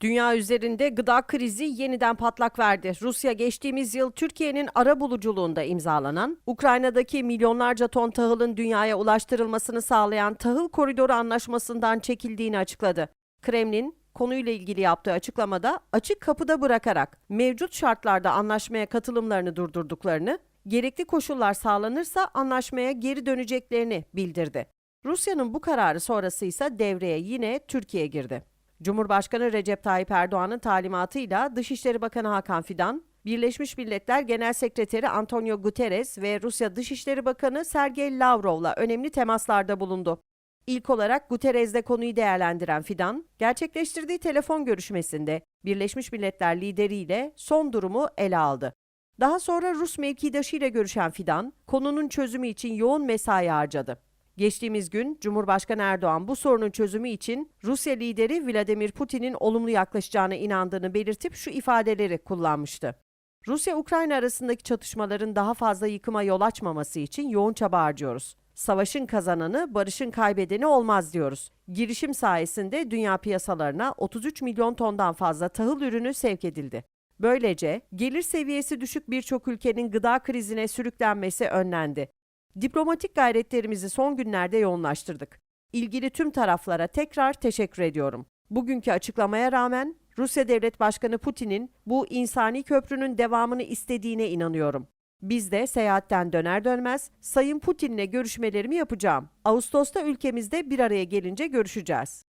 Dünya üzerinde gıda krizi yeniden patlak verdi. Rusya geçtiğimiz yıl Türkiye'nin ara buluculuğunda imzalanan, Ukrayna'daki milyonlarca ton tahılın dünyaya ulaştırılmasını sağlayan Tahıl Koridoru Anlaşması'ndan çekildiğini açıkladı. Kremlin, konuyla ilgili yaptığı açıklamada açık kapıda bırakarak mevcut şartlarda anlaşmaya katılımlarını durdurduklarını, gerekli koşullar sağlanırsa anlaşmaya geri döneceklerini bildirdi. Rusya'nın bu kararı sonrası ise devreye yine Türkiye girdi. Cumhurbaşkanı Recep Tayyip Erdoğan'ın talimatıyla Dışişleri Bakanı Hakan Fidan, Birleşmiş Milletler Genel Sekreteri Antonio Guterres ve Rusya Dışişleri Bakanı Sergey Lavrov'la önemli temaslarda bulundu. İlk olarak Guterres'le konuyu değerlendiren Fidan, gerçekleştirdiği telefon görüşmesinde Birleşmiş Milletler lideriyle son durumu ele aldı. Daha sonra Rus mevkidaşıyla görüşen Fidan, konunun çözümü için yoğun mesai harcadı. Geçtiğimiz gün Cumhurbaşkanı Erdoğan bu sorunun çözümü için Rusya lideri Vladimir Putin'in olumlu yaklaşacağına inandığını belirtip şu ifadeleri kullanmıştı. Rusya-Ukrayna arasındaki çatışmaların daha fazla yıkıma yol açmaması için yoğun çaba harcıyoruz. Savaşın kazananı, barışın kaybedeni olmaz diyoruz. Girişim sayesinde dünya piyasalarına 33 milyon tondan fazla tahıl ürünü sevk edildi. Böylece gelir seviyesi düşük birçok ülkenin gıda krizine sürüklenmesi önlendi. Diplomatik gayretlerimizi son günlerde yoğunlaştırdık. İlgili tüm taraflara tekrar teşekkür ediyorum. Bugünkü açıklamaya rağmen Rusya Devlet Başkanı Putin'in bu insani köprünün devamını istediğine inanıyorum. Biz de seyahatten döner dönmez Sayın Putin'le görüşmelerimi yapacağım. Ağustos'ta ülkemizde bir araya gelince görüşeceğiz.